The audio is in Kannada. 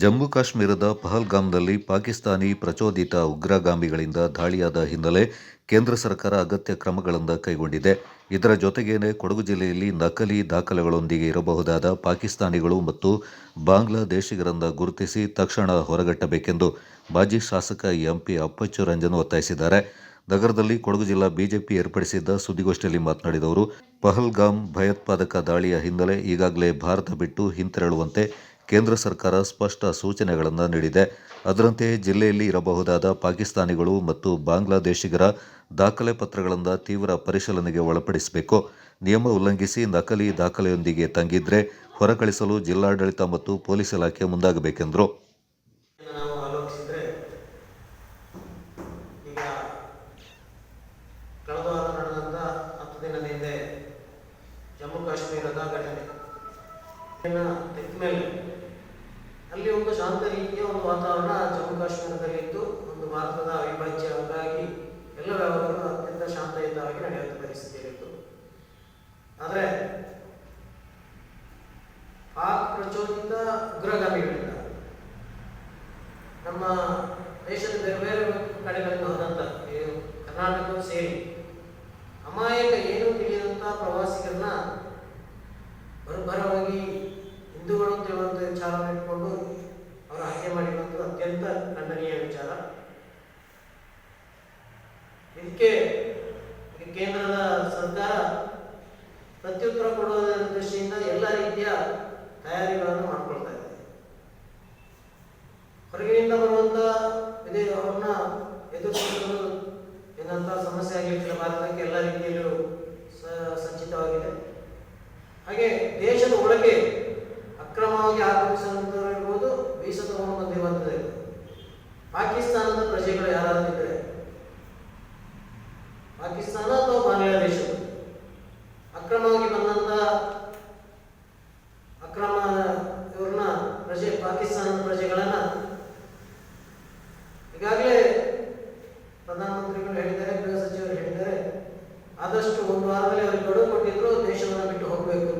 ಜಮ್ಮು ಕಾಶ್ಮೀರದ ಪಹಲ್ಗಾಮ್ನಲ್ಲಿ ಪಾಕಿಸ್ತಾನಿ ಪ್ರಚೋದಿತ ಉಗ್ರಗಾಮಿಗಳಿಂದ ದಾಳಿಯಾದ ಹಿನ್ನೆಲೆ ಕೇಂದ್ರ ಸರ್ಕಾರ ಅಗತ್ಯ ಕ್ರಮಗಳನ್ನು ಕೈಗೊಂಡಿದೆ. ಇದರ ಜೊತೆಗೇನೆ ಕೊಡಗು ಜಿಲ್ಲೆಯಲ್ಲಿ ನಕಲಿ ದಾಖಲೆಗಳೊಂದಿಗೆ ಇರಬಹುದಾದ ಪಾಕಿಸ್ತಾನಿಗಳು ಮತ್ತು ಬಾಂಗ್ಲಾದೇಶಿಗರನ್ನು ಗುರುತಿಸಿ ತಕ್ಷಣ ಹೊರಗಟ್ಟಬೇಕೆಂದು ಮಾಜಿ ಶಾಸಕ ಎಂಪಿ ಅಪ್ಪಚ್ಚು ರಂಜನ್ ಒತ್ತಾಯಿಸಿದ್ದಾರೆ. ನಗರದಲ್ಲಿ ಕೊಡಗು ಜಿಲ್ಲಾ ಬಿಜೆಪಿ ಏರ್ಪಡಿಸಿದ್ದ ಸುದ್ದಿಗೋಷ್ಠಿಯಲ್ಲಿ ಮಾತನಾಡಿದ ಅವರು, ಪಹಲ್ಗಾಮ್ ಭಯೋತ್ಪಾದಕ ದಾಳಿಯ ಹಿನ್ನೆಲೆ ಈಗಾಗಲೇ ಭಾರತ ಬಿಟ್ಟು ಹಿಂತೆರಳುವಂತೆ ಕೇಂದ್ರ ಸರ್ಕಾರ ಸ್ಪಷ್ಟ ಸೂಚನೆಗಳನ್ನು ನೀಡಿದೆ. ಅದರಂತೆ ಜಿಲ್ಲೆಯಲ್ಲಿ ಇರಬಹುದಾದ ಪಾಕಿಸ್ತಾನಿಗಳು ಮತ್ತು ಬಾಂಗ್ಲಾದೇಶಿಗರ ದಾಖಲೆ ಪತ್ರಗಳನ್ನು ತೀವ್ರ ಪರಿಶೀಲನೆಗೆ ಒಳಪಡಿಸಬೇಕು. ನಿಯಮ ಉಲ್ಲಂಘಿಸಿ ನಕಲಿ ದಾಖಲೆಯೊಂದಿಗೆ ತಂಗಿದ್ರೆ ಹೊರಕಳಿಸಲು ಜಿಲ್ಲಾಡಳಿತ ಮತ್ತು ಪೊಲೀಸ್ ಇಲಾಖೆ ಮುಂದಾಗಬೇಕೆಂದರು. ಜಮ್ಮು ಕಾಶ್ಮೀರದ ಘಟನೆ. ಮೇಲೆ ಶಾಂತ ರೀತಿಯ ಒಂದು ವಾತಾವರಣ ಜಮ್ಮು ಕಾಶ್ಮೀರದಲ್ಲಿ ಇತ್ತು ಒಂದು ಭಾರತದ ಅವಿಭಾಜ್ಯ ಅಂಗಾಗಿ ಎಲ್ಲ ವ್ಯವಹಾರಗಳು ಅತ್ಯಂತ ಶಾಂತಯುತವಾಗಿ ನಡೆಯುವಂಥ ಪರಿಸ್ಥಿತಿಯಲ್ಲಿತ್ತು ಆದರೆ ಆ ಪ್ರಚೋದಿತ ಉಗ್ರಗಾಮಿಗಳಿಂದ ನಮ್ಮ ದೇಶದ ಬೇರೆ ಬೇರೆ ಕಡೆಗಳಿಂದ ಹೋದಂತ ಕರ್ನಾಟಕ ಸೇರಿ ಅಮಾಯಕ ಏನು ತಿಳಿಯದಂತ ಪ್ರವಾಸಿಗರನ್ನ ಬರಬರವಾಗಿ ಹಿಂದೂಗಳು ವಿಚಾರ ವಿಚಾರವನ್ನು ಇಟ್ಕೊಂಡು ಅವರು ಹತ್ಯೆ ಮಾಡಿರುವಂಥದ್ದು ಅತ್ಯಂತ ಇದಕ್ಕೆ ಕೇಂದ್ರದ ಸರ್ಕಾರ ಪ್ರತ್ಯುತ್ತರ ಕೊಡುವುದರ ದೃಷ್ಟಿಯಿಂದ ಎಲ್ಲ ರೀತಿಯ ತಯಾರಿಗಳನ್ನು ಮಾಡ್ಕೊಳ್ತಾ ಇದೆ. ಹೊರಗಿನಿಂದ ಬರುವಂತ ವಿದೇ, ಅವ್ರನ್ನ ಎದುರಿಸಲು ಏನಂತ ಸಮಸ್ಯೆ ಆಗಲಿಕ್ಕಿಲ್ಲ ಭಾರತಕ್ಕೆ ಎಲ್ಲ ರೀತಿಯಲ್ಲೂ ಸಂಚಿತವಾಗಿದೆ. ಹಾಗೆ ದೇಶದ ಒಳಗೆ ಅಕ್ರಮವಾಗಿ ಆಗಮಿಸ ಈಗಾಗಲೇ ಪ್ರಧಾನಮಂತ್ರಿಗಳು ಹೇಳಿದ್ದಾರೆ, ಗೃಹ ಸಚಿವರು ಹೇಳಿದ್ದಾರೆ, ಆದಷ್ಟು ಒಂದು ವಾರದಲ್ಲಿ ಅವರು ಗಡುವು ಕೊಟ್ಟಿದ್ರು, ದೇಶವನ್ನು ಬಿಟ್ಟು ಹೋಗಬೇಕು